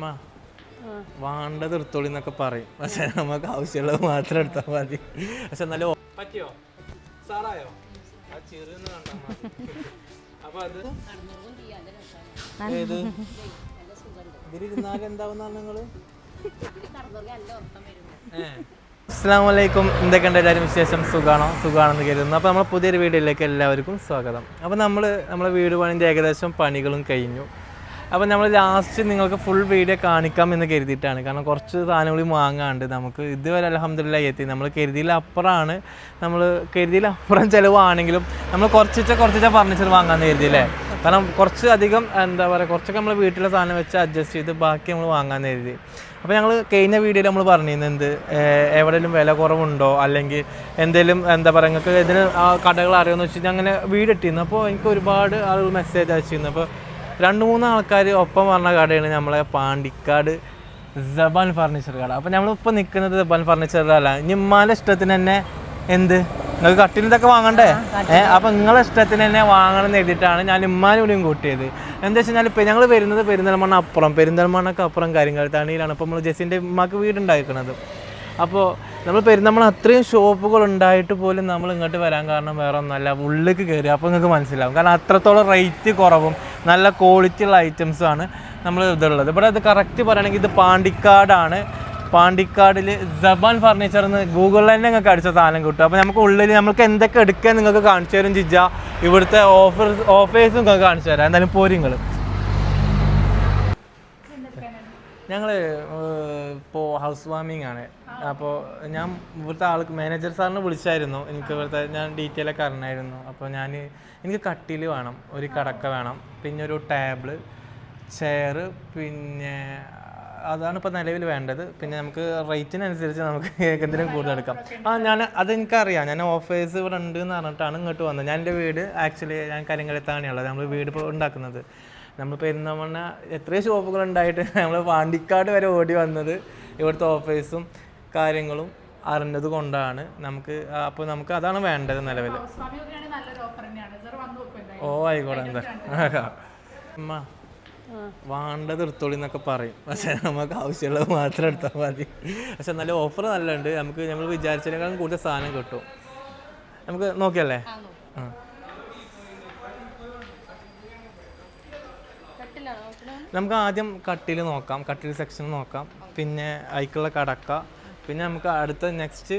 അമ്മ വേണ്ടത് എടുത്തോളി എന്നൊക്കെ പറയും. പക്ഷെ നമുക്ക് ആവശ്യമുള്ളത് മാത്രം എടുത്താൽ മതി. പക്ഷെ നല്ല പറ്റിയോ? സാറായോ ആ ചെറുന്ന് മതി. അപ്പൊ അത് ഏത്? ഇതിലിരുന്നാലും എന്താവുന്ന നിങ്ങൾ? അസ്സാം വലൈക്കും എന്തൊക്കെയുണ്ട് എല്ലാവരും വിശേഷം? സുഖാണോ? സുഖാണെന്ന് കരുതുന്നു. അപ്പോൾ നമ്മൾ പുതിയൊരു വീഡിയോയിലേക്ക് എല്ലാവർക്കും സ്വാഗതം. അപ്പോൾ നമ്മൾ നമ്മളെ വീട് പണിന്റെ ഏകദേശം പണികളും കഴിഞ്ഞു. അപ്പോൾ നമ്മൾ ലാസ്റ്റ് നിങ്ങൾക്ക് ഫുൾ വീഡിയോ കാണിക്കാം എന്ന് കരുതിയിട്ടാണ്. കാരണം കുറച്ച് സാധനങ്ങൾ വാങ്ങാണ്ട് നമുക്ക് ഇതുവരെ അലഹമ്മദില്ല എത്തി നമ്മൾ കരുതിയിൽ അപ്പുറമാണ് നമ്മൾ കരുതിയിൽ അപ്പുറം ചിലവാണെങ്കിലും നമ്മൾ കുറച്ചിച്ച കുറച്ചിച്ച ഫർണിച്ചർ വാങ്ങാമെന്ന് കരുതിയില്ലേ കാരണം കുറച്ച് അധികം എന്താ പറയുക കുറച്ചൊക്കെ നമ്മൾ വീട്ടിലെ സാധനം വെച്ച് അഡ്ജസ്റ്റ് ചെയ്ത് ബാക്കി നമ്മൾ വാങ്ങാമെന്ന് കരുതി. അപ്പോൾ ഞങ്ങൾ കഴിഞ്ഞ വീഡിയോയിൽ നമ്മൾ പറഞ്ഞിരുന്നു എന്ത് ഏഹ് എവിടെയെങ്കിലും വില കുറവുണ്ടോ? അല്ലെങ്കിൽ എന്തെങ്കിലും എന്താ പറയുക നിങ്ങൾക്ക് ഇതിന് കടകൾ അറിയുമെന്ന് വെച്ചിട്ട് അങ്ങനെ വീട് ഇട്ടിരുന്നു. അപ്പോൾ എനിക്ക് ഒരുപാട് ആളുകൾ മെസ്സേജ് അയച്ചിരുന്നു. അപ്പോൾ രണ്ട് മൂന്ന് ആൾക്കാർ ഒപ്പം പറഞ്ഞ കടയാണ് നമ്മളെ പാണ്ടിക്കാട് ജബാൻ ഫർണിച്ചർ കട. അപ്പോൾ നമ്മളിപ്പോൾ നിൽക്കുന്നത് ജബാൻ ഫർണിച്ചറിലല്ല ഇനി ഉമ്മാന്റെ ഇഷ്ടത്തിന് തന്നെ എന്ത്? നിങ്ങൾക്ക് കട്ടിലിതൊക്കെ വാങ്ങണ്ടേ? ഏഹ് അപ്പം നിങ്ങളെ ഇഷ്ടത്തിന് തന്നെ വാങ്ങണം എന്ന് എഴുതിയിട്ടാണ് ഞാൻ ഉമ്മാനോടെയും കൂട്ടിയത്. എന്താ വെച്ച് കഴിഞ്ഞാൽ ഇപ്പം ഞങ്ങൾ വരുന്നത് പെരിന്തൽമണ്ണ അപ്പുറം. പെരിന്തൽമണ്ണക്ക് അപ്പുറം കാര്യങ്ങൾത്താണിയിലാണ് അപ്പോൾ നമ്മൾ ജെസ്സിന്റെ ഉമ്മാക്ക് വീടുണ്ടായിരിക്കുന്നത് അപ്പോൾ നമ്മൾ പെരുന്നമ്മൾ അത്രയും ഷോപ്പുകൾ ഉണ്ടായിട്ട് പോലും നമ്മൾ ഇങ്ങോട്ട് വരാൻ കാരണം വേറെ ഒന്നല്ല ഉള്ളിലേക്ക് കയറി അപ്പോൾ നിങ്ങൾക്ക് മനസ്സിലാവും. കാരണം അത്രത്തോളം റേറ്റ് കുറവും. നല്ല ക്വാളിറ്റി ഉള്ള ഐറ്റംസും ആണ് നമ്മൾ ഇതുള്ളത്. ഇവിടെ ഇത് കറക്റ്റ് പറയുകയാണെങ്കിൽ ഇത് പാണ്ടിക്കാടാണ്. പാണ്ടിക്കാടിൽ ജബാൻ ഫർണിച്ചർ എന്ന് ഗൂഗിളിൽ തന്നെ നിങ്ങൾക്ക് അടിച്ച സാധനം കിട്ടും. അപ്പോൾ നമുക്ക് ഉള്ളിൽ നമുക്ക് എന്തൊക്കെ എടുക്കാൻ നിങ്ങൾക്ക് കാണിച്ചു തരും ജിജ? ഇവിടുത്തെ ഓഫർ ഓഫേഴ്സും നിങ്ങൾക്ക് കാണിച്ചു തരാം. എന്തായാലും പോരിങ്ങൾ ഞങ്ങൾ ഇപ്പോൾ ഹൗസ് വാമിംഗ് ആണ്. അപ്പോൾ ഞാൻ ഇവിടുത്തെ ആൾക്ക് മാനേജർ സാറിനെ വിളിച്ചായിരുന്നു. എനിക്ക് ഇവിടുത്തെ ഞാൻ ഡീറ്റെയിൽ ഒക്കെ അറിഞ്ഞായിരുന്നു. അപ്പോൾ ഞാൻ എനിക്ക് കട്ടിൽ വേണം ഒരു കടക്ക വേണം പിന്നെ ഒരു ടേബിൾ ചെയർ പിന്നെ അതാണ് ഇപ്പോൾ നിലവിൽ വേണ്ടത്. പിന്നെ നമുക്ക് റേറ്റിനനുസരിച്ച് നമുക്ക് എന്തിനും കൂടുതൽ എടുക്കാം. ആ ഞാൻ അതെനിക്കറിയാം ഞാൻ ഓഫേഴ്സ് ഇവിടെ ഉണ്ട് എന്ന് പറഞ്ഞിട്ടാണ് ഇങ്ങോട്ട് വന്നത്. ഞാൻ എന്റെ വീട് ആക്ച്വലി ഞാൻ കരിങ്കലത്താണിയുള്ളത് നമ്മൾ വീട് ഇപ്പോൾ ഉണ്ടാക്കുന്നത്. നമ്മൾ പെരുന്തമണ്ണ എത്രയോ ഷോപ്പുകൾ ഉണ്ടായിട്ട് നമ്മൾ പാണ്ടിക്കാട് വരെ ഓടി വന്നത് ഇവിടുത്തെ ഓഫീസും കാര്യങ്ങളും അറിഞ്ഞത് കൊണ്ടാണ്. നമുക്ക് അപ്പോൾ നമുക്ക് അതാണ് വേണ്ടത് നിലവിൽ ഓ ആയിക്കോട്ടെ എന്താ? അമ്മ വേണ്ടത് എടുത്തോളി എന്നൊക്കെ പറയും. പക്ഷെ നമുക്ക് ആവശ്യമുള്ളത് മാത്രം എടുത്താൽ മതി. പക്ഷെ നല്ല ഓഫർ നല്ലുണ്ട് നമുക്ക് നമ്മൾ വിചാരിച്ചതിനേക്കാളും കൂടുതൽ സാധനം കിട്ടും. നമുക്ക് നോക്കിയല്ലേ? ആ. നമുക്ക് ആദ്യം കട്ടിൽ നോക്കാം. കട്ടിൽ സെക്ഷൻ നോക്കാം. പിന്നെ അതിക്കുള്ള കടക്ക. പിന്നെ നമുക്ക് അടുത്ത നെക്സ്റ്റ്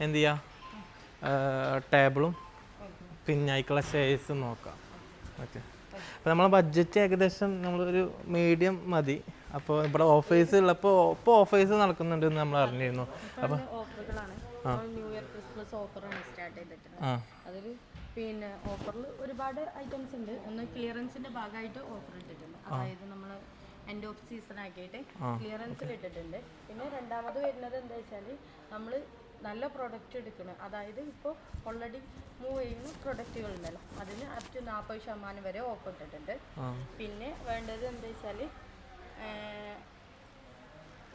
എന്ത് ചെയ്യാം? ടേബിളും പിന്നെ അതിക്കുള്ള ഷെയർസും നോക്കാം. ഓക്കെ അപ്പോൾ നമ്മളെ ബഡ്ജറ്റ് ഏകദേശം നമ്മളൊരു മീഡിയം മതി. അപ്പോൾ ഇവിടെ ഓഫേഴ്സ് ഉള്ളപ്പോൾ ഇപ്പോൾ ഓഫേഴ്സ് നടക്കുന്നുണ്ട് എന്ന് നമ്മൾ അറിഞ്ഞിരുന്നു. അപ്പോൾ ആ. ആ. പിന്നെ ഓഫറിൽ ഒരുപാട് ഐറ്റംസ് ഉണ്ട്. ഒന്ന് ക്ലിയറൻസിന്റെ ഭാഗമായിട്ട് ഓഫർ ഇട്ടിട്ടുണ്ട്. അതായത് നമ്മൾ എൻഡ് ഓഫ് സീസൺ ആക്കിയിട്ട് ക്ലിയറൻസിൽ ഇട്ടിട്ടുണ്ട്. പിന്നെ രണ്ടാമത് വരുന്നത് എന്താ വെച്ചാൽ നമ്മൾ നല്ല പ്രൊഡക്റ്റ് എടുക്കണം. അതായത് ഇപ്പോൾ ഓൾറെഡി മൂവ് ചെയ്യുന്ന പ്രൊഡക്റ്റുകൾ ഉണ്ടല്ലോ. അതിന് അപ് ടു നാൽപ്പത് ശതമാനം വരെ ഓഫർ ഇട്ടിട്ടുണ്ട്. പിന്നെ വേണ്ടത് എന്താ വെച്ചാൽ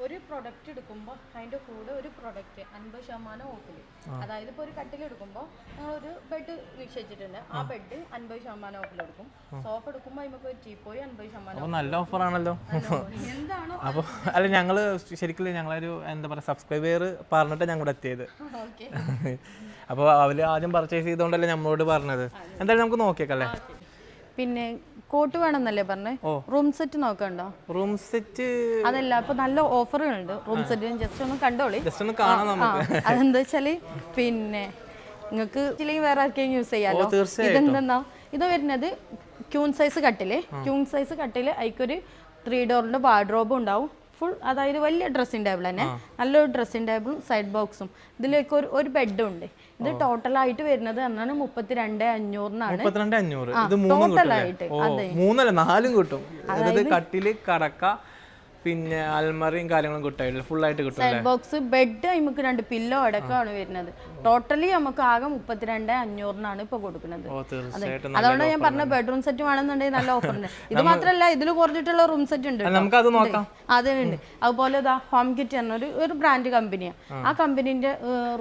ഒരു പ്രൊഡക്റ്റ് എടുക്കുമ്പോൾ അതിന്റെ കൂടെ ഒരു പ്രൊഡക്റ്റ് അൻപത് ശതമാനം ഓഫിൽ അതായത് ഇപ്പോൾ ഒരു കട്ടിൽ എടുക്കുമ്പോൾ ഞങ്ങളൊരു ബെഡ് വീക്ഷിച്ചിട്ടുണ്ട്. ആ ബെഡ് അൻപത് ശതമാനം ഓഫിൽ എടുക്കും. സോഫ എടുക്കുമ്പോൾ അതിമൊക്കെ ഒരു ടീപ്പോയി അൻപത് ശതമാനം നല്ല ഓഫറാണല്ലോ എന്താണോ അപ്പോൾ അല്ല ഞങ്ങൾ ശരിക്കും ഞങ്ങളൊരു എന്താ പറയുക സബ്സ്ക്രൈബർ പറഞ്ഞിട്ട് ഞങ്ങൾ എത്തിയത്. അപ്പോൾ അവർ ആദ്യം പർച്ചേസ് ചെയ്തുകൊണ്ടല്ലേ നമ്മളോട് പറഞ്ഞത്. എന്തായാലും നമുക്ക് നോക്കിയേക്കല്ലേ പിന്നെ കോട്ട് വേണമെന്നല്ലേ പറഞ്ഞേ? റൂം സെറ്റ് നോക്കണ്ടോ? റൂം സെറ്റ് അതല്ല ഇപ്പൊ നല്ല ഓഫറുകളുണ്ട്. റൂം സെറ്റിന് ജസ്റ്റ് ഒന്ന് കണ്ടോളി. ജസ്റ്റ് ഒന്ന് കാണാം നമുക്ക്. അതെന്താ വെച്ചാൽ പിന്നെ നിങ്ങൾക്ക് ഇല്ലെങ്കിൽ വേറെ ആർക്കെങ്കിലും യൂസ് ചെയ്യാലോ. ഇതെന്താ ഇത് വരുന്നത് ക്യൂൺ സൈസ് കട്ടിൽ. ക്യൂൺ സൈസ് കട്ടിൽ അതിക്കൊരു ത്രീ ഡോറിന്റെ വാർഡ്രോബും ഉണ്ടാവും. ഫുൾ അതായത് വലിയ ഡ്രസ്സിംഗ് ടേബിൾ തന്നെ. നല്ലൊരു ഡ്രസ്സിംഗ് ടേബിളും സൈഡ് ബോക്സും ഇതിലേക്ക് ഒരു ഒരു ബെഡും ഉണ്ട്. ഇത് ടോട്ടൽ ആയിട്ട് വരുന്നത് എന്നാണ് മുപ്പത്തിരണ്ട് അഞ്ഞൂറിനാണ്. ഓ മൂന്നല്ല നാലും കിട്ടും. അതായത് കട്ടിൽ കടക്ക പിന്നെ അൽമറിയും കാര്യങ്ങളും കിട്ടായില്ല ഫുൾ ആയിട്ട് കിട്ടും സൈഡ് ബോക്സ് ബെഡ് നമുക്ക് രണ്ട് പില്ലോ അടക്കമാണ് വരുന്നത്. ടോട്ടലി നമുക്ക് ആകെ മുപ്പത്തിരണ്ട് അഞ്ഞൂറിനാണ് ഇപ്പൊ കൊടുക്കുന്നത്. അതുകൊണ്ട് ഞാൻ പറഞ്ഞ ബെഡ്റൂം സെറ്റ് വേണമെന്നുണ്ടെങ്കിൽ നല്ല ഓഫർ ഉണ്ട്. ഇത് മാത്രമല്ല ഇതിൽ കുറഞ്ഞിട്ടുള്ള റൂം സെറ്റ് ഉണ്ട് അതുണ്ട് അതുപോലെ ഇതാ ഹോം കിറ്റ് എന്ന ഒരു ഒരു ബ്രാൻഡ് കമ്പനിയാണ് ആ. കമ്പനീന്റെ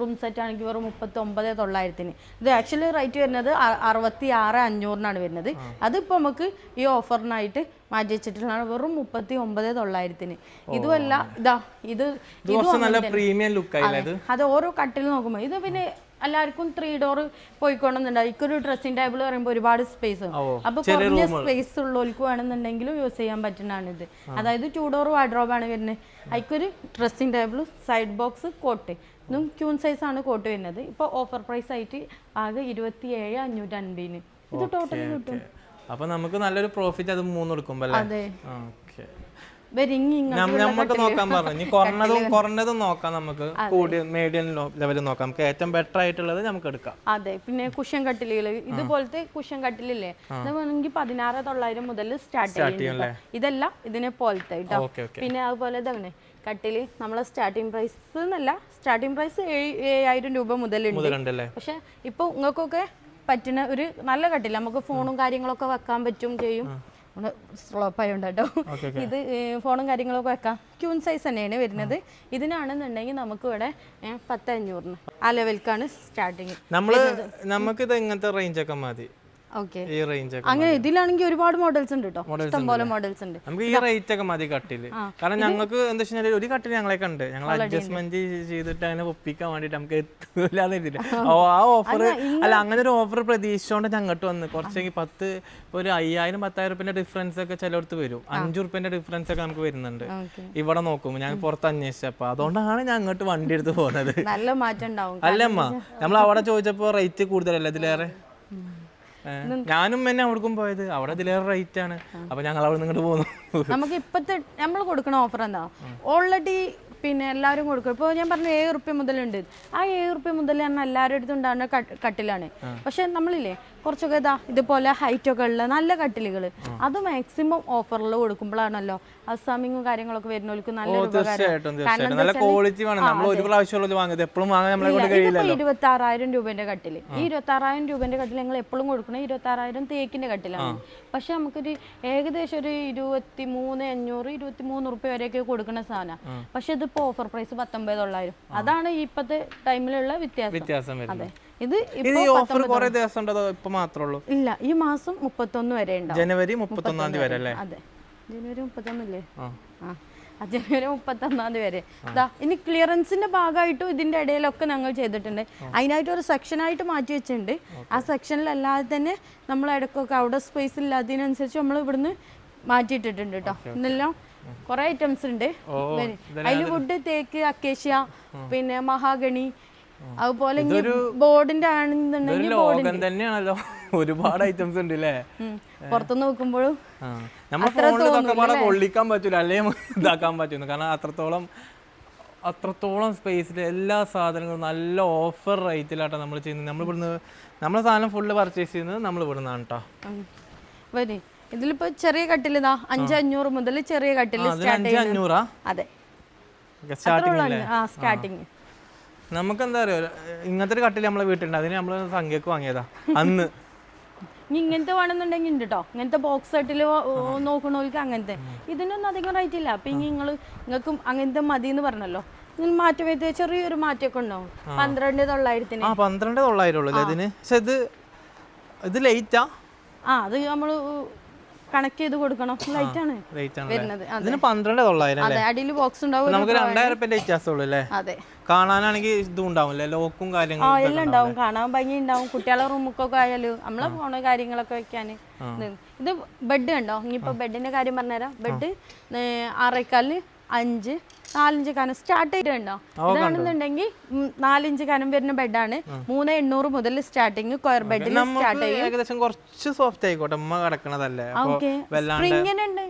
റൂം സെറ്റ് ആണെങ്കിൽ വെറും മുപ്പത്തി ഒമ്പത് തൊള്ളായിരത്തിന്. ഇത് ആക്ച്വലി റേറ്റ് വരുന്നത് അറുപത്തി ആറ് അഞ്ഞൂറിനാണ് വരുന്നത്. അതിപ്പോൾ നമുക്ക് ഈ ഓഫറിനായിട്ട് മാറ്റി വെച്ചിട്ടുള്ളതാണ് വെറും മുപ്പത്തി ഒമ്പത് തൊള്ളായിരത്തിന് ഇതുമല്ല ഇതാ ഇത് ഇത് നല്ല പ്രീമിയം ലുക്ക് അത്. ഓരോ കട്ടിൽ നോക്കുമ്പോൾ ഇത് പിന്നെ എല്ലാവർക്കും ത്രീ ഡോർ പോയിക്കോണമെന്നുണ്ട് ഇക്കൊരു ഡ്രസ്സിംഗ് ടേബിൾ പറയുമ്പോൾ ഒരുപാട് സ്പേസ് അപ്പൊ കുറഞ്ഞ സ്പേസ് ഉള്ളവർക്ക് വേണമെന്നുണ്ടെങ്കിലും യൂസ് ചെയ്യാൻ പറ്റുന്നതാണ് ഇത്. അതായത് ടു ഡോർ വാർഡ്രോബാണ് വരുന്നത്. അതിക്കൊരു dressing table side box cot ഇതും ക്യൂൺ സൈസ് ആണ് കോട്ട് വരുന്നത്. ഇപ്പോൾ ഓഫർ പ്രൈസ് ആയിട്ട് ആകെ ഇരുപത്തി ഏഴ് അഞ്ഞൂറ്റി അൻപതിന് ഇത് ടോട്ടലി കിട്ടും അപ്പൊ നമുക്ക് നല്ലൊരു പ്രോഫിറ്റ് അത് മൂന്ന് കൊടുക്കുമ്പോ അല്ലേ? ഓക്കെ നമുക്ക് നോക്കാൻ പറഞ്ഞു ഇനി കുറഞ്ഞതും കുറഞ്ഞതും നോക്കാം നമുക്ക്. കൂടി മീഡിയം ലെവലിൽ നോക്കാം. നമുക്ക് ഏറ്റവും ബെറ്റർ ആയിട്ടുള്ളത് നമുക്ക് എടുക്കാം. അതെ. പിന്നെ കുഷൻ കട്ടിലുകൾ ഇതുപോലത്തെ കുഷൻ കട്ടിലില്ലേ? ഇത് വേണമെങ്കിൽ പതിനാറ് തൊള്ളായിരം മുതൽ സ്റ്റാർട്ട് ചെയ്യും ഇതല്ല ഇതിനെ പോലത്തെ കേട്ടോ പിന്നെ അതുപോലെ ഇതാണ് കട്ടിൽ നമ്മളെ സ്റ്റാർട്ടിംഗ് പ്രൈസ് എന്നല്ല സ്റ്റാർട്ടിംഗ് പ്രൈസ് ഏഴായിരം രൂപ മുതലുണ്ട്. പക്ഷെ ഇപ്പൊ നിങ്ങൾക്കൊക്കെ പറ്റുന്ന ഒരു നല്ല കട്ടില്ല നമുക്ക് ഫോണും കാര്യങ്ങളൊക്കെ വെക്കാൻ പറ്റും ചെയ്യും. സ്ലോപ്പ് ആയതുകൊണ്ട് കേട്ടോ ഇത് ഫോണും കാര്യങ്ങളൊക്കെ വെക്കാം. ക്യൂൺ സൈസ് തന്നെയാണ് വരുന്നത്. ഇതിനാണെന്നുണ്ടെങ്കിൽ നമുക്ക് ഇവിടെ പത്തഞ്ഞൂറിന്. ആ ലെവൽക്കാണ് സ്റ്റാർട്ടിങ് നമുക്ക് ഇത് ഇങ്ങനത്തെ റേഞ്ച് ഒക്കെ മതി? ഈ റേഞ്ച് ഒക്കെ അങ്ങനെ ഇതിലാണെങ്കിൽ ഒരുപാട് മോഡൽസ് ഉണ്ട് കേട്ടോ ഇഷ്ടംപോലെ മോഡൽസ് ഉണ്ട് നമുക്ക് ഈ റേറ്റ് ഒക്കെ മതി കട്ടിൽ. കാരണം ഞങ്ങൾക്ക് എന്താ വെച്ചാൽ ഒരു കട്ടിൽ ഞങ്ങളെ കണ്ട് ഞങ്ങൾ അഡ്ജസ്റ്റ്മെന്റ് ചെയ്തിട്ട് അങ്ങനെ ഒപ്പിക്കാൻ വേണ്ടിട്ട് നമുക്ക് എത്തൂലാന്ന് കരുതിയില്ല. ആ. ഓഫർ അല്ല അങ്ങനെ ഒരു ഓഫർ പ്രതീക്ഷിച്ചോണ്ട് ഞങ്ങോട്ട് വന്ന്. കുറച്ചെങ്കിൽ പത്ത് ഒരു അയ്യായിരം പത്തായിരം റുപ്യന്റെ ഡിഫറൻസ് ഒക്കെ ചിലടത്ത് വരും. അഞ്ചു റുപ്യന്റെ ഡിഫറൻസ് ഒക്കെ നമുക്ക് വരുന്നുണ്ട്. ഇവിടെ നോക്കുമ്പോൾ ഞാൻ പുറത്ത് അന്വേഷിച്ചപ്പോ അതുകൊണ്ടാണ് ഞാൻ അങ്ങോട്ട് വണ്ടി എടുത്ത് പോകുന്നത് നല്ല മാറ്റം ഉണ്ടാവും. അല്ലമ്മ നമ്മൾ അവിടെ ചോദിച്ചപ്പോ റേറ്റ് കൂടുതലല്ലേ ഇതിലേറെ? ഞാനും എന്നെ അവിടേക്കും പോയത്. അവിടെ ഇതിലേറെ റേറ്റ് ആണ്. അപ്പൊ ഞങ്ങൾ അവിടെ നിന്ന് പോകുന്നു നമുക്ക് ഇപ്പത്തെ നമ്മൾ കൊടുക്കുന്ന ഓഫർ എന്താ? ഓൾറെഡി പിന്നെ എല്ലാവരും കൊടുക്കും. ഇപ്പോൾ ഞാൻ പറഞ്ഞു ഏഴ് റുപ്യ മുതലുണ്ട്. ആ ഏഴ് റുപ്യ മുതൽ തന്നെ എല്ലാവരുടെ അടുത്തും ഉണ്ടാകുന്ന കട്ടിലാണ്. പക്ഷെ നമ്മളില്ലേ കുറച്ചൊക്കെ ഇതാ ഇതുപോലെ ഹൈറ്റ് ഒക്കെ ഉള്ള നല്ല കട്ടിലുകൾ അത് മാക്സിമം ഓഫറിൽ കൊടുക്കുമ്പോഴാണല്ലോ അസാമിങ്ങും കാര്യങ്ങളൊക്കെ വരുന്നവർക്ക് നല്ല ഇരുപത്തി ആറായിരം രൂപന്റെ കട്ടിൽ. ഈ ഇരുപത്തി ആറായിരം രൂപന്റെ കട്ടിൽ ഞങ്ങൾ എപ്പോഴും കൊടുക്കണം ഇരുപത്തി ആറായിരം തേക്കിന്റെ കട്ടിലാണ്. പക്ഷെ നമുക്കൊരു ഏകദേശം ഒരു ഇരുപത്തി മൂന്ന് അഞ്ഞൂറ് ഇരുപത്തി മൂന്ന് റുപ്യ വരെയൊക്കെ കൊടുക്കുന്ന സാധനം. പക്ഷെ ഇതിപ്പോ ഓഫർ പ്രൈസ് പത്തൊമ്പത് തൊള്ളായിരം. അതാണ് ഇപ്പത്തെ ടൈമിലുള്ള വ്യത്യാസം. വ്യത്യാസം അതെ. ഇത് ഇത് ഈ ഓഫർ കുറെ ദിവസം ഉണ്ടോ ഇപ്പൊ മാത്രമേ ഉള്ളൂ ഇല്ല ഈ മാസം മുപ്പത്തൊന്ന് വരെ ഉണ്ടാവും ജനുവരി മുപ്പത്തൊന്നാം തീയതി വരെ അല്ലേ? അതെ. ജനുവരി മുപ്പത്തൊന്നല്ലേ? ആ. ജനുവരി മുപ്പത്തൊന്നാം തീയതി വരെ. ദാ ഇനി ക്ലിയറൻസിന്റെ ഭാഗമായിട്ടും ഇതിന്റെ ഇടയിലൊക്കെ ഞങ്ങൾ ചെയ്തിട്ടുണ്ട്. അതിനായിട്ട് ഒരു സെക്ഷനായിട്ട് മാറ്റി വെച്ചിട്ടുണ്ട്. ആ സെക്ഷനിലല്ലാതെ തന്നെ നമ്മൾ ഇടയ്ക്കൊക്കെ അവിടെ സ്പേസ് ഇല്ലാത്തതിനനുസരിച്ച് നമ്മൾ ഇവിടുന്ന് മാറ്റിയിട്ടിട്ടുണ്ട് കേട്ടോ ഇന്നെല്ലാം കുറെ ഐറ്റംസ് ഉണ്ട്. അതിൽ വുഡ് തേക്ക് അക്കേഷ്യ പിന്നെ മഹാഗണി അതുപോലെ ബോർഡിന്റെ ആണെന്നുണ്ടെങ്കിൽ ലോകം തന്നെയാണല്ലോ. ഒരുപാട് ഐറ്റംസ് ഉണ്ട് അല്ലേ പുറത്തു നോക്കുമ്പോഴും നമ്മൾ പാടെ കൊള്ളിക്കാൻ പറ്റൂല അല്ലേ? ഇതാക്കാൻ പറ്റുന്നു കാരണം അത്രത്തോളം അത്രത്തോളം സ്പേസിൽ എല്ലാ സാധനങ്ങളും നല്ല ഓഫർ റേറ്റിലാട്ടോ നമ്മൾ ചെയ്യുന്നത്. നമ്മൾ ഇവിടുന്ന് നമ്മളെ സാധനം ഫുള്ള് പർച്ചേസ് ചെയ്യുന്നത് നമ്മൾ ഇവിടുന്നാണ് കേട്ടോ വരെ. ഇതിലിപ്പോ ചെറിയ അഞ്ച് അഞ്ഞൂറ് മുതൽ ചെറിയ കട്ടിൽ അഞ്ചഞ്ഞൂറാ അതെ. സ്റ്റാർട്ടിങ് ഉള്ളു ആ സ്റ്റാർട്ടിങ് നമുക്ക് എന്താ പറയുക ഇങ്ങനത്തെ ഒരു കട്ടിൽ നമ്മളെ വീട്ടിലുണ്ട്. അതിന് നമ്മൾ സംഖ്യക്ക് വാങ്ങിയതാ. അന്ന്. ഇനി ഇങ്ങനത്തെ വേണമെന്നുണ്ടെങ്കിൽ ഉണ്ട് കേട്ടോ ഇങ്ങനത്തെ ബോക്സ് സെറ്റിൽ നോക്കണവർക്ക് അങ്ങനത്തെ. ഇതിനൊന്നും അധികം റേറ്റ് ഇല്ല. അപ്പൊ ഇനി നിങ്ങൾ നിങ്ങൾക്കും അങ്ങനത്തെ മതി എന്ന് പറഞ്ഞല്ലോ. മാറ്റം വരുത്തിയ ചെറിയൊരു മാറ്റമൊക്കെ ഉണ്ടാവും. പന്ത്രണ്ട് തൊള്ളായിരത്തിന്. ആ പന്ത്രണ്ട് തൊള്ളായിരം ഉള്ളൂ അല്ലേ ഇതിന്? പക്ഷെ ഇത് ഇത് ലേറ്റാ ആ? അത് നമ്മൾ കണക്ട് ചെയ്ത് കൊടുക്കണം. ലൈറ്റ് ആണ് വരുന്നത്. ഇതിന് പന്ത്രണ്ട് തൊള്ളായിരം അതെ അടിയിൽ ബോക്സ് ഉണ്ടാവും നമുക്ക് രണ്ടായിരം റുപ്യന്റെ വ്യത്യാസമുള്ളൂ അല്ലേ? അതെ. കാണാനാണെങ്കിൽ ഇതും ഉണ്ടാവില്ലേ ലോക്കും കാര്യങ്ങളും എല്ലാം ഉണ്ടാവും കാണാൻ ഭംഗി ഉണ്ടാവും. കുട്ടികളെ റൂമൊക്കെ ആയാലും നമ്മളെ ഫോണ് കാര്യങ്ങളൊക്കെ വെക്കാൻ. ഇത് ബെഡ് കണ്ടോ? ഇനിയിപ്പോ ബെഡിന്റെ കാര്യം പറഞ്ഞുതരാം. ബെഡ് ആറേക്കാലിന് അഞ്ച് നാലിഞ്ച് കനം. സ്റ്റാർട്ട് ചെയ്തിട്ടുണ്ടോ ഇതാണെന്നുണ്ടെങ്കിൽ നാലഞ്ച് കനം വരുന്ന ബെഡാണ് മൂന്ന് എണ്ണൂറ് മുതൽ സ്റ്റാർട്ടിങ് കൊയർ ബെഡിൽ സ്റ്റാർട്ട് ചെയ്യും. ഏകദേശം കുറച്ച് സോഫ്റ്റ് ആയിക്കോട്ടെ. ഉമ്മ കിടക്കണതല്ലേ. സ്പ്രിങ്ങിനുണ്ട്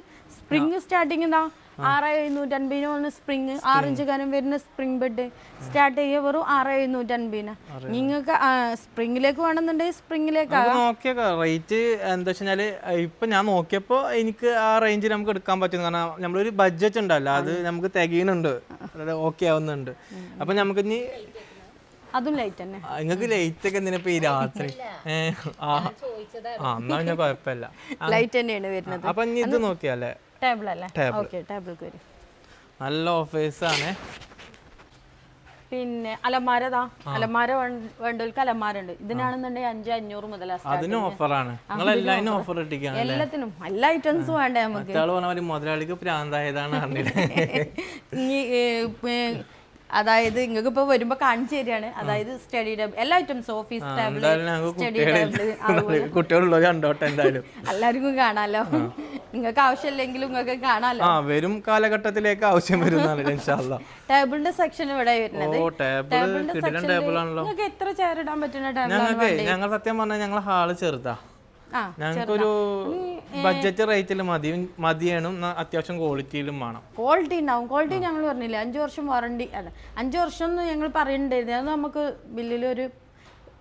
സ്പ്രിങ് സ്റ്റാർട്ടിങ് എന്താ ആറ് എഴുന്നൂറ്റി അൻപതിന് വന്ന് സ്പ്രിങ് ആറഞ്ച് കനം വരുന്ന സ്പ്രിങ് ബെഡ് സ്റ്റാർട്ട് ചെയ്യുക വെറും ആറ് എഴുന്നൂറ്റി അൻപതിന് നിങ്ങൾക്ക് സ്പ്രിങ്ങിലേക്ക് വേണമെന്നുണ്ടെങ്കിൽ സ്പ്രിങ്ങിലേക്ക് റേറ്റ് എന്താ വെച്ചാൽ ഇപ്പൊ ഞാൻ നോക്കിയപ്പോ എനിക്ക് ആ റേഞ്ചിൽ നമുക്ക് എടുക്കാൻ പറ്റുന്നു. കാരണം നമ്മളൊരു ബഡ്ജറ്റ് ഉണ്ടല്ലോ. അത് നമുക്ക് തികയുന്നുണ്ട്. ഓക്കെ ആവുന്നുണ്ട്. അപ്പൊ നമുക്ക് ഇനി അതും ലൈറ്റ് തന്നെ. നിങ്ങൾക്ക് ലൈറ്റ് ഒക്കെ എന്തിനാ ഈ രാത്രി? ആ. എന്നാ പിന്നെ കുഴപ്പമില്ല. ലൈറ്റ് തന്നെയാണ് വരുന്നത്. അപ്പൊ ഇനി ഇത് നോക്കിയാലേ. ടേബിൾ അല്ലേ? ഓക്കെ ടേബിൾക്ക് വരും. നല്ല ഓഫേഴ്സ് ആണ്. പിന്നെ അലമാരതാ? അലമാര വേണ്ടവർക്ക് അലമാര ഉണ്ട് ഇതിനാണെന്നുണ്ടെങ്കിൽ അഞ്ച് അഞ്ഞൂറ് മുതൽ അതിന് ഓഫർ ഓഫറാണ് നിങ്ങൾ എല്ലാതിനും ഓഫർ ഇട്ടിരിക്കുകയാണ് എല്ലാത്തിനും. എല്ലാ ഐറ്റംസും വേണ്ടേ നമുക്ക്? പറഞ്ഞ മുതലാളിക്ക് പ്രാന്തായതാണ് അതായത് നിങ്ങൾക്ക് ഇപ്പൊ വരുമ്പോ കാണിച്ചു തരികയാണ്. അതായത് സ്റ്റഡി ടേബിൾ എല്ലാ items office table study table കുട്ടികളുള്ളത് കണ്ടോട്ടെ എന്തായാലും. എല്ലാവർക്കും കാണാലോ? നിങ്ങൾക്ക് ആവശ്യമില്ലെങ്കിലും നിങ്ങൾക്ക് കാണാലോ. ആ വരും കാലഘട്ടത്തിലേക്ക് ആവശ്യം വരുന്നതാണ് ടേബിളിന്റെ സെക്ഷൻ ഇവിടെ വരുന്നത്. നിങ്ങൾക്ക് എത്ര ചെയർ ഇടാൻ പറ്റുന്ന ഞങ്ങൾക്ക് ഞങ്ങൾ സത്യം പറഞ്ഞാൽ ഞങ്ങൾ ഹാൾ ചെറുതാ. ഞങ്ങൾക്കൊരു ബഡ്ജറ്റ് റേറ്റിൽ മതി മതിയേണം അത്യാവശ്യം ക്വാളിറ്റിയിലും വേണം. ക്വാളിറ്റി ഉണ്ടാവും. ക്വാളിറ്റി ഞങ്ങൾ പറഞ്ഞില്ല അഞ്ച് വർഷം വാറണ്ടി അല്ല അഞ്ച് വർഷം എന്ന് ഞങ്ങൾ പറയണ്ടായിരുന്നു. അത് നമുക്ക് ബില്ലിൽ ഒരു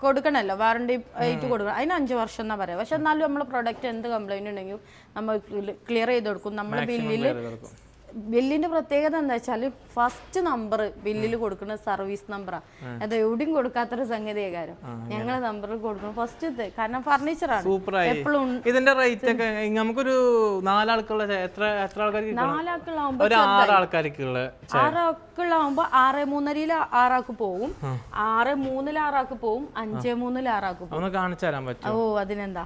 കൊടുക്കണമല്ലോ വാറണ്ടി ആയിട്ട് കൊടുക്കണം. അതിന് അഞ്ച് വർഷം എന്നാ പറയാം. പക്ഷെ എന്നാലും നമ്മളെ പ്രൊഡക്റ്റ് എന്ത് കംപ്ലൈന്റ് ഉണ്ടെങ്കിലും നമ്മൾ ക്ലിയർ ചെയ്ത് കൊടുക്കും. നമ്മുടെ ബില്ലിൽ ബില്ലിന്റെ പ്രത്യേകത എന്താ വെച്ചാൽ ഫസ്റ്റ് നമ്പർ ബില്ലിൽ കൊടുക്കുന്ന സർവീസ് നമ്പറാണ് അത് എവിടെയും കൊടുക്കാത്തൊരു സംഗതി കാര്യം ഞങ്ങളെ നമ്പർ കൊടുക്കണം. ഫസ്റ്റ് കാരണം ഫർണിച്ചറാണ് എപ്പോഴും ഇതിന്റെ റേറ്റ് ഒക്കെ നമുക്കൊരു നാലാൾക്കുള്ള എത്ര എത്ര ആൾക്കാർക്ക് ഒരു ആറ് ആൾക്കാർക്കുള്ള ആറാക്കുള്ളാകുമ്പോ ആറ് മൂന്നരയിൽ ആറാക്ക് പോവും. ആറ് മൂന്നിൽ ആറാക്ക് പോവും. അഞ്ച് മൂന്നിൽ ആറാക്ക് പോവും ഒന്ന് കാണിച്ചു തരാൻ പറ്റും ഓ അതിനെന്താ?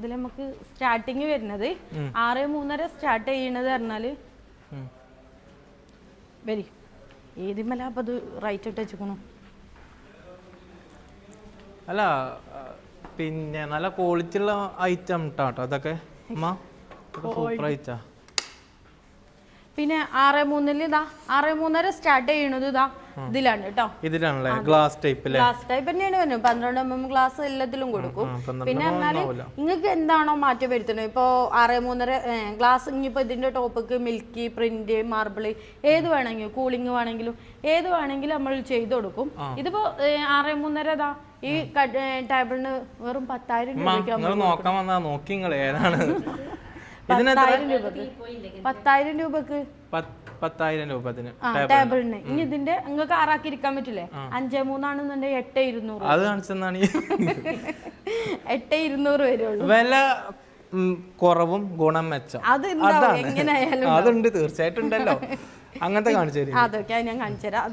ഇതിൽ നമുക്ക് സ്റ്റാർട്ടിങ് വരുന്നത് ആറ് മൂന്നര സ്റ്റാർട്ട് ചെയ്യണത് പറഞ്ഞാൽ വരി. ഏതിമല അപ്പൊ അത് റൈറ്റ് ഇട്ട് വെച്ചിക്കണു? അല്ല പിന്നെ നല്ല ക്വാളിറ്റി ഉള്ള ഐറ്റം കേട്ടോ അതൊക്കെ. സൂപ്പർ ഐറ്റാ പിന്നെ ആറ് മൂന്നിൽ ഇതാ ആറ് മൂന്നര സ്റ്റാർട്ട് ചെയ്യണത് ഇതാ. ഇതിലാണ് കേട്ടോ. ഇതിലാണല്ലേ? ഗ്ലാസ് ടൈപ്പ് ഗ്ലാസ് ടൈപ്പ് തന്നെയാണ് വരുന്നത്. പന്ത്രണ്ട് എം എം ഗ്ലാസ് എല്ലാത്തിലും കൊടുക്കും. പിന്നെ പറഞ്ഞാൽ നിങ്ങൾക്ക് എന്താണോ മാറ്റം വരുത്തുന്നത്? ഇപ്പോ ആറ് മൂന്നര ഗ്ലാസ് ഇനിയിപ്പോ ഇതിന്റെ ടോപ്പിക്ക് മിൽക്കി പ്രിന്റ് മാർബിൾ ഏത് വേണമെങ്കിലും കൂളിംഗ് വേണമെങ്കിലും ഏത് വേണമെങ്കിലും നമ്മൾ ചെയ്തു കൊടുക്കും. ഇതിപ്പോ ആറ് മൂന്നര ഇതാ. ഈ ടേബിളിന് വെറും പത്തായിരം രൂപ നോക്കാൻ വന്നാ നോക്കി ഏതാണ്? പത്തായിരം രൂപക്ക്. പത്തായിരം രൂപക്ക്? പത്തായിരം രൂപ ടേബിളിന്. ഇനി ഇതിന്റെ നിങ്ങൾക്ക് ആറാക്കി ഇരിക്കാൻ പറ്റില്ലേ അഞ്ചേ മൂന്നാണെന്നുണ്ടെങ്കിൽ എട്ട് ഇരുന്നൂറ് അത് കാണിച്ചെന്നാണ് എട്ട് ഇരുന്നൂറ് വരുള്ളൂ. വില കുറവും ഗുണം മെച്ചം. അത് എങ്ങനെയായാലും അതുണ്ട് തീർച്ചയായിട്ടും ഉണ്ടല്ലോ. അങ്ങനത്തെ കാണിച്ചു തരും അതൊക്കെ ഞാൻ കാണിച്ചു തരാം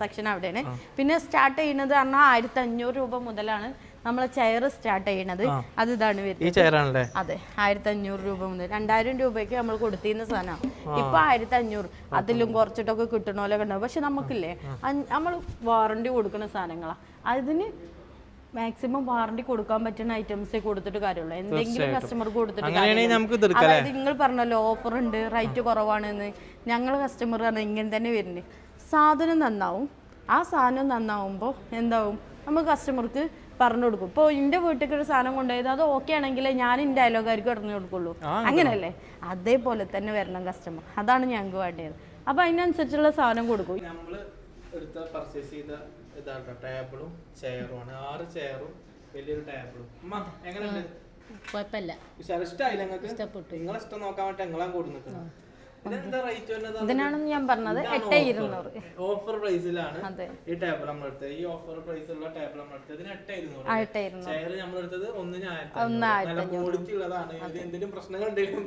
സെക്ഷൻ അവിടെയാണ്. പിന്നെ സ്റ്റാർട്ട് ചെയ്യുന്നത് പറഞ്ഞാൽ ആയിരത്തി അഞ്ഞൂറ് രൂപ മുതലാണ്. നമ്മളെ ചെയർ സ്റ്റാർട്ട് ചെയ്യണത്. അത് ഇതാണ് വരുന്നത്. ഈ ചെയറാണല്ലേ അതെ ആയിരത്തി അഞ്ഞൂറ് രൂപ മുതൽ. രണ്ടായിരം രൂപയ്ക്ക് നമ്മൾ കൊടുത്തിരുന്ന സാധനമാണ് ഇപ്പൊ ആയിരത്തി അഞ്ഞൂറ് അതിലും കുറച്ചിട്ടൊക്കെ കിട്ടണോലൊക്കെ ഉണ്ടാവും. പക്ഷെ നമുക്കില്ലേ നമ്മൾ വാറണ്ടി കൊടുക്കുന്ന സാധനങ്ങളാ. അതിന് മാക്സിമം വാറണ്ടി കൊടുക്കാൻ പറ്റുന്ന ഐറ്റംസേ കൊടുത്തിട്ട് കാര്യമുള്ളൂ. എന്തെങ്കിലും കസ്റ്റമർ കൊടുത്തിട്ട് അതായത് നിങ്ങൾ പറഞ്ഞല്ലോ ഓഫർ ഉണ്ട് റേറ്റ് കുറവാണെന്ന്. ഞങ്ങൾ കസ്റ്റമർ പറഞ്ഞാൽ ഇങ്ങനെ തന്നെ വരുന്നത്. സാധനം നന്നാവും. ആ സാധനം നന്നാവുമ്പോൾ എന്താവും? നമുക്ക് കസ്റ്റമർക്ക് പറഞ്ഞു കൊടുക്കും ഇപ്പോൾ എന്റെ വീട്ടിലേക്ക് ഒരു സാധനം കൊണ്ടുപോയത് അത് ഓക്കെ ആണെങ്കിൽ ഞാൻ എന്റെ അയലോകാർക്ക് പറഞ്ഞു കൊടുക്കുള്ളൂ. അങ്ങനല്ലേ അതേപോലെ തന്നെ വരണം കസ്റ്റമർ അതാണ് ഞങ്ങൾക്ക് വേണ്ടത് അപ്പോൾ അതിനനുസരിച്ചുള്ള സാധനം കൊടുക്കും. നമ്മൾ എടുത്ത പർച്ചേസ് ചെയ്ത ഇതാണ് ടേബിളും ചെയറും ആണ്. ആറ് ചെയറും വലിയൊരു ടേബിളും എങ്ങനെയുണ്ട്? കുഴപ്പമില്ല. ഇഷ്ടമായില്ല നിങ്ങൾക്ക് നിങ്ങളെ ഇഷ്ടം നോക്കാൻ വേണ്ടി നിങ്ങളാ കൊടുക്കുന്നത് ഇതിനാണെന്ന് ഞാൻ പറഞ്ഞത് എട്ട് ഇരുന്നൂറ്. ഓഫർ പ്രൈസിലാണ് ഈ ടേബിൾ നമ്മൾ എടുത്തത്. ഈ ഓഫർ പ്രൈസിലുള്ള ടേബിൾ നമ്മൾ എടുത്തത്. എട്ട് ഇരുന്നൂറ്. ചെയർ നമ്മൾ എടുത്തത് ഒന്നിന് ആയിരത്തി. ക്വാളിറ്റി ഉള്ളതാണ്. ഇത് എന്തെങ്കിലും പ്രശ്നങ്ങൾ ഉണ്ടെങ്കിലും.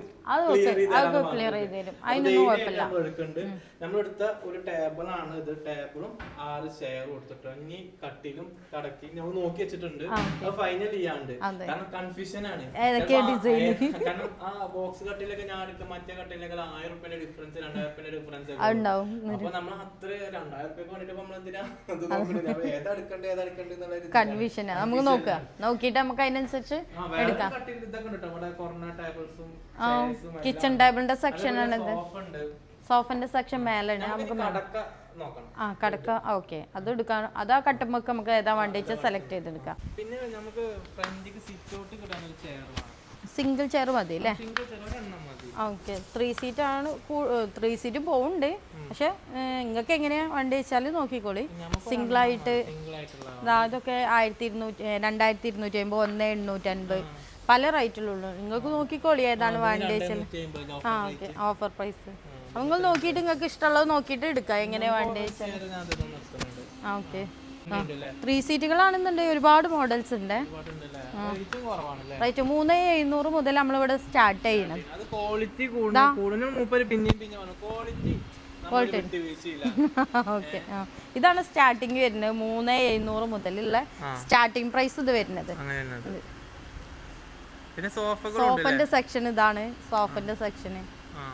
ക്ലിയർ ചെയ്ത് തരും അതിനൊന്നും കുഴപ്പമില്ല. നമ്മൾ എടുക്കുന്നുണ്ട്. നമ്മൾ എടുത്ത ഒരു ടേബിൾ ആണ് ഇത്. ടേബിളും ആറ് ചെയറും കൊടുത്തിട്ട് ഇനി കട്ടിലും കടക്കി നമ്മൾ നോക്കി വെച്ചിട്ടുണ്ട്. അത് ഫൈനൽ ചെയ്യാണ്ട്. കാരണം കൺഫ്യൂഷൻ ആണ്. കാരണം ആ ബോക്സ് കട്ടിലൊക്കെ ഞാൻ എടുത്ത മറ്റേ കട്ടിലൊക്കെ ആയിരം റുപ്യന്റെ ഡിഫറൻസ് രണ്ടായിരം റുപ്യന്റെ ഡിഫറൻസ് ഉണ്ടാവും അപ്പൊ നമ്മൾ അത്ര രണ്ടായിരം റുപ്യക്ക് വേണ്ടിട്ട് നമ്മൾ എന്തിനാ അത് നോക്കണത് അപ്പൊ ഏതാ എടുക്കണ്ടേ ഏതാ എടുക്കണ്ടേ എന്നുള്ള കൺഫ്യൂഷൻ നമുക്ക് നോക്കാം. നോക്കിയിട്ട് നമുക്ക് അതിനനുസരിച്ച് എടുക്കാം. കിച്ചൺ ടേബിളിന്റെ സെക്ഷൻ ആണ് ഇത് sofa ഉണ്ട്. സോഫന്റെ സെക്ഷൻ മേലാണ് നമുക്ക് കടക്ക നോക്കണം. ആ കടക്ക. ഓക്കെ. അത് എടുക്കാൻ ആ കട്ടുമ്പോൾ നമുക്ക് ഏതാ വേണ്ടി സെലക്ട് ചെയ്തെടുക്കാം. പിന്നെ നമുക്ക് ഫ്രണ്ടിക്ക് സിറ്റ് ഔട്ട് കിട്ടാൻ ഒരു ചെയർ സിംഗിൾ ചെയർ മതി അല്ലേ? ഓക്കെ ത്രീ സീറ്റ് ആണ് ത്രീ സീറ്റ് പോകുന്നുണ്ട് പക്ഷെ നിങ്ങൾക്ക് എങ്ങനെയാ വണ്ടി വെച്ചാൽ നോക്കിക്കോളി. സിംഗിൾ ആയിട്ട് അതൊക്കെ ആയിരത്തി ഇരുന്നൂറ്റി രണ്ടായിരത്തി ഇരുന്നൂറ്റി അമ്പത് ഒന്ന് എണ്ണൂറ്റി അൻപത് പല റേറ്റിലുള്ളൂ നിങ്ങൾക്ക് നോക്കിക്കോളി ഏതാണ് വണ്ടി വെച്ചാൽ ആ ഓക്കെ ഓഫർ പ്രൈസ് നിങ്ങൾ നോക്കിയിട്ട് നിങ്ങൾക്ക് ഇഷ്ടമുള്ളത് നോക്കിയിട്ട് എടുക്കാം. എങ്ങനെ വണ്ടി വെച്ചാൽ ഓക്കെ ത്രീ സീറ്റുകളാണെന്നുണ്ടെങ്കിൽ ഒരുപാട് മോഡൽസ് ഉണ്ട് റൈറ്റ് മൂന്ന് എഴുന്നൂറ് മുതൽ നമ്മളിവിടെ സ്റ്റാർട്ട് ചെയ്യണം. ഓക്കെ ഇതാണ് സ്റ്റാർട്ടിങ് വരുന്നത്. മൂന്ന് എഴുന്നൂറ് മുതലുള്ള സ്റ്റാർട്ടിങ് പ്രൈസ് ഇത് വരുന്നത്. സോഫന്റെ സെക്ഷൻ ഇതാണ്. സോഫന്റെ സെക്ഷന്.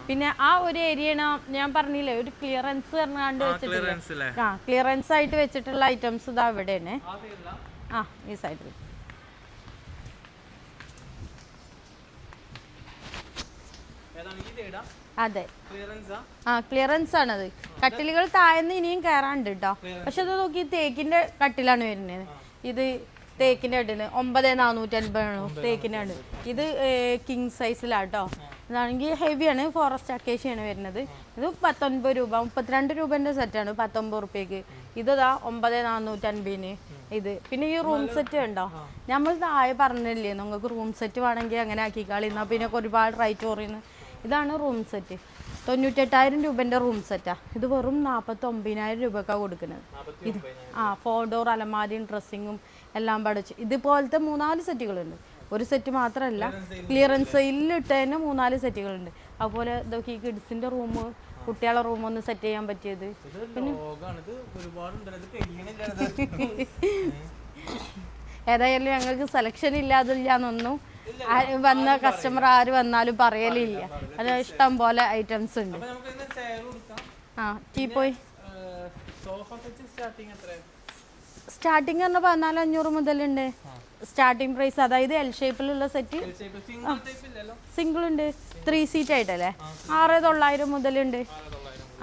പിന്നെ ആ ഒരു ഏരിയ ഞാൻ പറഞ്ഞില്ലേ ഒരു ക്ലിയറൻസ് പറഞ്ഞാണ്ട് വെച്ചിട്ടില്ല? അല്ലേ ആ ക്ലിയറൻസ് ആയിട്ട് വെച്ചിട്ടുള്ള ഐറ്റംസ് ഇതാ ഇവിടെയാണ്. ആ ആ ഈ സൈഡിൽ അതെ. ആ? ക്ലിയറൻസ് ആണത് കട്ടിലുകൾ താഴ്ന്ന് ഇനിയും കയറാണ്ട് കേട്ടോ പക്ഷെ അത് നോക്കി തേക്കിന്റെ കട്ടിലാണ് വരുന്നത്. ഇത് തേക്കിന്റെ കട്ടിൽ ഒമ്പത് നാനൂറ്റി അൻപതാണോ തേക്കിന്റെ കട്ടിൽ ഇത് കിങ് സൈസിലാട്ടോ ഇതാണെങ്കിൽ ഹെവിയാണ് ഫോറസ്റ്റ് അക്കേഷ്യാണ് വരുന്നത്. ഇത് പത്തൊൻപത് രൂപ മുപ്പത്തിരണ്ട് രൂപന്റെ സെറ്റാണ് പത്തൊമ്പത് റുപ്യക്ക്. ഇതാ ഒമ്പത് നാനൂറ്റൻപതിന് ഇത്. പിന്നെ ഈ റൂം സെറ്റ് ഉണ്ടോ നമ്മൾ താഴെ പറഞ്ഞില്ലേ നിങ്ങൾക്ക് റൂം സെറ്റ് വേണമെങ്കിൽ അങ്ങനെ ആക്കിക്കാളി. എന്നാൽ പിന്നെ ഒരുപാട് റൈറ്റ് കുറയുന്നു ഇതാണ് റൂം സെറ്റ് തൊണ്ണൂറ്റെട്ടായിരം രൂപന്റെ റൂം സെറ്റാണ് ഇത് വെറും നാൽപ്പത്തി ഒമ്പതിനായിരം രൂപക്കാണ് കൊടുക്കുന്നത്. ഇത് ആ ഫോർ ഡോർ അലമാരിയും ഡ്രസ്സിങ്ങും എല്ലാം പഠിച്ച്. ഇതുപോലത്തെ മൂന്നാൽ സെറ്റുകളുണ്ട് ഒരു സെറ്റ് മാത്രമല്ല ക്ലിയറൻസ് സെയിലിട്ട് തന്നെ മൂന്നാൽ സെറ്റുകളുണ്ട് അതുപോലെ ഇതൊക്കെ ഈ കിഡ്സിന്റെ റൂം കുട്ടികളെ റൂം ഒന്ന് സെറ്റ് ചെയ്യാൻ പറ്റിയത്. ഏതായാലും ഞങ്ങൾക്ക് സെലക്ഷൻ ഇല്ലാതില്ലാന്നൊന്നും എന്നൊന്നും വന്ന കസ്റ്റമർ ആര് വന്നാലും പറയലില്ല. അത് ഇഷ്ടം പോലെ ഐറ്റംസ് ഉണ്ട്. ആ ടീ പോയി. സ്റ്റാർട്ടിങ് എത്ര സ്റ്റാർട്ടിങ് എന്ന് പതിനാല് അഞ്ഞൂറ് മുതലുണ്ട്. സ്റ്റാർട്ടിങ് പ്രൈസ് അതായത് എൽ ഷേപ്പിലുള്ള സെറ്റ് സിംഗിൾ ഉണ്ട്. ത്രീ സീറ്റ് ആയിട്ടല്ലേ? ആറ് തൊള്ളായിരം മുതലുണ്ട്.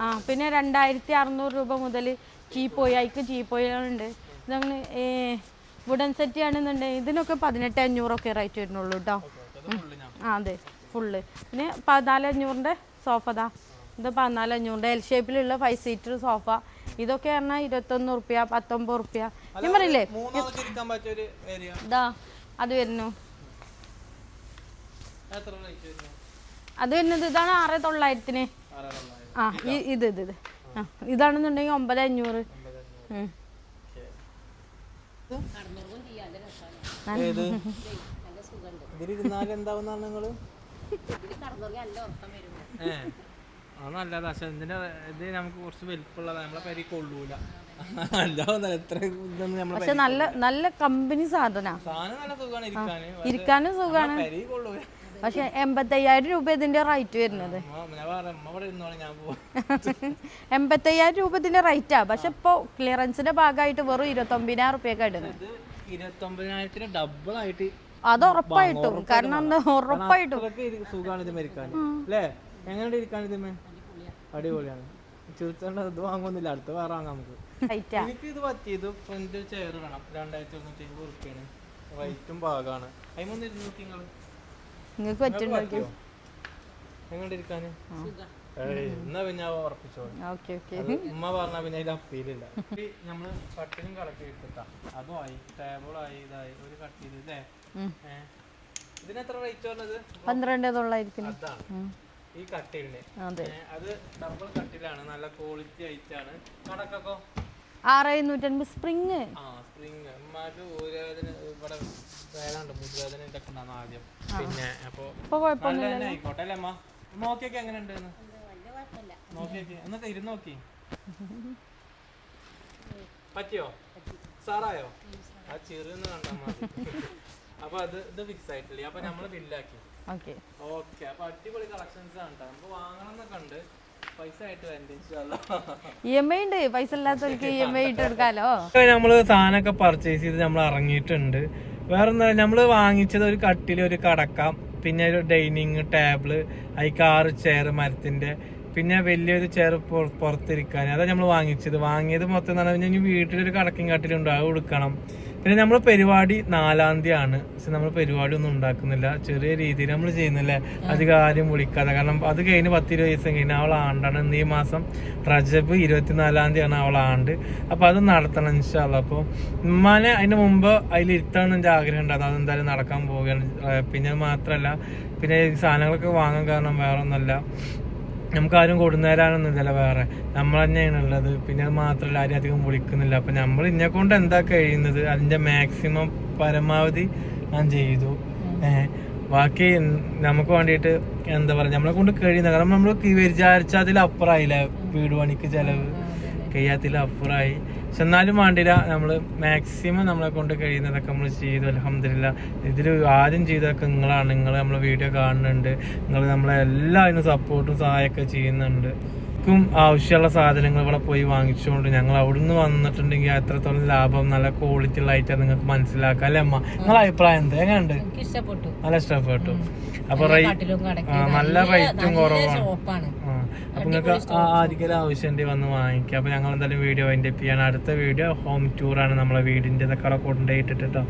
ആ പിന്നെ രണ്ടായിരത്തി അറുന്നൂറ് രൂപ മുതൽ ചീപ്പോയി അയക്ക് ചീപ്പോയിലുണ്ട് ഇതങ്ങനെ വുഡൻ സെറ്റ് ആണെന്നുണ്ടെങ്കിൽ ഇതിനൊക്കെ പതിനെട്ട് അഞ്ഞൂറൊക്കെ റേറ്റ് വരുന്നുള്ളൂ കേട്ടോ ആ അതെ ഫുള്ള് പിന്നെ പതിനാല് അഞ്ഞൂറിന്റെ സോഫ ദാ. ഇത് പതിനാല് അഞ്ഞൂറിന്റെ എൽ ഷേപ്പിലുള്ള ഫൈവ് സീറ്റർ സോഫ ഇതൊക്കെ പറഞ്ഞാൽ ഇരുപത്തൊന്ന് റുപ്യ പത്തൊമ്പത് റുപ്യ ഞാൻ പറയില്ലേ? ഇതാ അത് വരുന്നു. അത് വരുന്നത് ഇതാണ് ആറ് തൊള്ളായിരത്തിന്. ആ ഇത്. ഇത് ഇത് ആ ഇതാണെന്നുണ്ടെങ്കിൽ ഒമ്പത് അഞ്ഞൂറ്. ഉം. ഏത്? ഇതിലിരുന്നാലും എന്താവുന്നാണ് നിങ്ങൾ? ഏ. അത് നല്ലതാ. പക്ഷെ ഇതിന്റെ ഇത് നമുക്ക് കുറച്ച് വലിപ്പമുള്ളതാ. നമ്മളെ പേര് കൊള്ളൂല. അല്ലാതെ എത്ര ഇതൊന്നും നമ്മളെ പക്ഷെ നല്ല നല്ല കമ്പനി സാധന. സാധനം നല്ല സുഖമാണ് ഇരിക്കാന്. ഇരിക്കാനും സുഖമാണ് പെരി കൊള്ളൂല. പക്ഷെ എൺപത്തയ്യായിരം രൂപ ഇതിന്റെ റൈറ്റ് വരുന്നത്. എമ്പത്തയ്യായിരം ഞാൻ പറയാം. അമ്മ ഇവിടെ ഇരുന്നോളെ ഞാൻ പോകും എൺപത്തയ്യായിരം രൂപ ഇതിന്റെ റേറ്റാ. പക്ഷെ ഇപ്പോ ക്ലിയറൻസിന്റെ ഭാഗമായിട്ട് വെറും ഇരുപത്തൊമ്പതിനായിരം റുപ്യൊക്കെ ഇടുന്നത്. ഇത് ഇരുപത്തൊമ്പതിനായിരത്തിന് ഡബിൾ ആയിട്ട് അത് ഉറപ്പായിട്ടും. കാരണം എന്താ ഉറപ്പായിട്ടും. അത്രയ്ക്ക് ഇത് സുഖമാണ് ഇത് മരിക്കാൻ. അല്ലേ? എങ്ങനെയുണ്ട് ഇരിക്കാൻ ഇതിമേ അടിപൊളിയാണ്. ചുരുത്തേണ്ട ഇത് വാങ്ങുന്നില്ല അടുത്ത വേറെ വാങ്ങാം നമുക്ക്. എനിക്ക് ഇത് പറ്റിയത് ഫ്രണ്ട് ചെയർ വേണം രണ്ടായിരത്തി തൊണ്ണൂറ്റി അമ്പത് റുപ്യാണ് റേറ്റും ഭാഗമാണ് അതിമൂന്ന് ഇരുന്നൂറ്റി നിങ്ങൾ നിങ്ങൾക്ക് പറ്റുന്നോ എങ്ങനെ ഇരിക്കാന്? ഏയ്, എന്നാ പിന്നെ ഓക്കെ ഓക്കെ. അത് ഉമ്മ പറഞ്ഞ പിന്നെ അതിൽ അപ്പീലില്ല. നമ്മൾ കട്ടിലും കളക്ട് എടുത്തിട്ടാ. അതും ആയി ടേബിളായി ഇതായി ഒരു ഏ. ഇതിന് എത്ര റേറ്റ് പറഞ്ഞത് പന്ത്രണ്ട് തൊള്ളായിരത്തിന് അതാണ്. ഈ കട്ടിലിന്. അതെ. അത് ഡബിൾ കട്ടിലാണ് നല്ല ക്വാളിറ്റി ആയിട്ടാണ്. ആണ് ആറ് എഴുന്നൂറ്റൻപത് സ്പ്രിങ്. ആ സ്പ്രിങ്. ഉമ്മാക്ക് ഊരവേദന ഇവിടെ വേദന മുതുവേദന ഇതൊക്കെ ഉണ്ടാകും ആദ്യം. പിന്നെ അപ്പോ നല്ല ആയിക്കോട്ടെ അല്ലേ അമ്മ നോക്കിയൊക്കെ എങ്ങനെ ഉണ്ട് നോക്കിയൊക്കെ. എന്നൊക്കെ ഇരുന്ന് നോക്കി. പറ്റിയോ? സാറായോ? ആ ചെറിയൊന്ന് കണ്ടാ മതി. അപ്പൊ അത് ഇത് ഫിക്സ് ആയിട്ടില്ലേ? അപ്പൊ നമ്മൾ ബില്ലാക്കി ഓക്കെ ഓക്കെ അപ്പൊ അടിപൊളി കളക്ഷൻസ് ആണ് ട്ടോ. നമുക്ക് വാങ്ങണം എന്നൊക്കെ ഉണ്ട്. പൈസ ഐ ഉണ്ട്. പൈസ ഇല്ലാത്തവർക്ക് ഇ എം ഐ ഇട്ട് എടുക്കാലോ നമ്മൾ സാധനമൊക്കെ പർച്ചേസ് ചെയ്ത് നമ്മൾ ഇറങ്ങിയിട്ടുണ്ട്. വേറെ എന്താ നമ്മൾ വാങ്ങിച്ചത് ഒരു കട്ടിൽ ഒരു കടക്കാം പിന്നെ ഒരു ഡൈനിങ് ടേബിൾ അതിക്ക് ആറ് ചെയർ മരത്തിന്റെ പിന്നെ വലിയൊരു ചെയർ പുറത്തിരിക്കാൻ. അതാ നമ്മൾ വാങ്ങിച്ചത്. വാങ്ങിയത് മൊത്തം എന്ന് പറഞ്ഞാൽ വീട്ടിലൊരു കടക്കും കട്ടിലുണ്ട് അത് കൊടുക്കണം. പിന്നെ നമ്മൾ പരിപാടി നാലാം തീയതി ആണ് പക്ഷെ നമ്മൾ പരിപാടി ഒന്നും ഉണ്ടാക്കുന്നില്ല. ചെറിയ രീതിയിൽ നമ്മൾ ചെയ്യുന്നില്ല? അധികം ആരും വിളിക്കാതെ. കാരണം അത് കഴിഞ്ഞ് പത്തിരുപത് ദിവസം കഴിഞ്ഞ് അവൾ ആണ്ടാണ്. ഇന്ന് ഈ മാസം റജബ് ഇരുപത്തിനാലാം തീയതിയാണ് അവൾ ആണ്ട്. അപ്പൊ അത് നടത്തണം ഇൻഷാല്ല അപ്പോൾ ഉമ്മാനെ അതിന് മുമ്പ് അതിൽ ഇരുത്തണം എന്റെ ആഗ്രഹം ഉണ്ടായിരുന്നു അതെന്തായാലും നടക്കാൻ പോവുകയാണ്. പിന്നെ അത് മാത്രമല്ല പിന്നെ സാധനങ്ങളൊക്കെ വാങ്ങാൻ കാരണം വേറെ ഒന്നല്ല നമുക്ക് ആരും കൊടുന്നേരാനൊന്നുമില്ല വേറെ. നമ്മൾ തന്നെയാണ് ഉള്ളത് പിന്നെ അത് മാത്രമല്ല ആരും അധികം വിളിക്കുന്നില്ല. അപ്പൊ നമ്മൾ ഇന്നെ കൊണ്ട് എന്താ കഴിയുന്നത്? അതിന്റെ മാക്സിമം പരമാവധി ഞാൻ ചെയ്തു. ബാക്കി നമുക്ക് വേണ്ടിയിട്ട് എന്താ പറയാ നമ്മളെ കൊണ്ട് കഴിയുന്ന കാരണം നമ്മൾ വിചാരിച്ച അതിലപ്പുറമായില്ല വീട് പണിക്ക് ചെലവ്? കഴിയാത്തതിലപ്പുറമായി പക്ഷെ എന്നാലും വേണ്ടില്ല നമ്മൾ മാക്സിമം നമ്മളെ കൊണ്ട് കഴിയുന്നതൊക്കെ നമ്മൾ ചെയ്തു. അലഹമില്ല ഇതിൽ ആദ്യം ചെയ്തതൊക്കെ നിങ്ങളാണ്. നിങ്ങൾ നമ്മളെ വീഡിയോ കാണുന്നുണ്ട്. നിങ്ങൾ നമ്മളെ എല്ലാവരും സപ്പോർട്ടും സഹായമൊക്കെ ചെയ്യുന്നുണ്ട് ും. ആവശ്യമുള്ള സാധനങ്ങൾ ഇവിടെ പോയി വാങ്ങിച്ചുകൊണ്ട് ഞങ്ങൾ അവിടുന്ന് വന്നിട്ടുണ്ടെങ്കിൽ എത്രത്തോളം ലാഭം നല്ല ക്വാളിറ്റി ഉള്ള ഐറ്റം നിങ്ങൾക്ക് മനസ്സിലാക്കാം. അല്ലേ അമ്മ? നിങ്ങളെ അഭിപ്രായം എന്താ? എങ്ങനെയുണ്ട്? നല്ല ഇഷ്ടപ്പെട്ടു. അപ്പൊ നല്ല റേറ്റും കുറവാണ്. ആ, അപ്പൊ നിങ്ങൾക്ക് ആദ്യം ആവശ്യമുണ്ടെങ്കിൽ വന്ന് വാങ്ങിക്കാം. അപ്പൊ ഞങ്ങൾ എന്തായാലും വീഡിയോ അതിന്റെ ചെയ്യാൻ അടുത്ത വീഡിയോ ഹോം ടൂർ ആണ് നമ്മളെ വീടിന്റെ ഇതൊക്കെ അവിടെ കൊണ്ടുപോയിട്ടിട്ടോ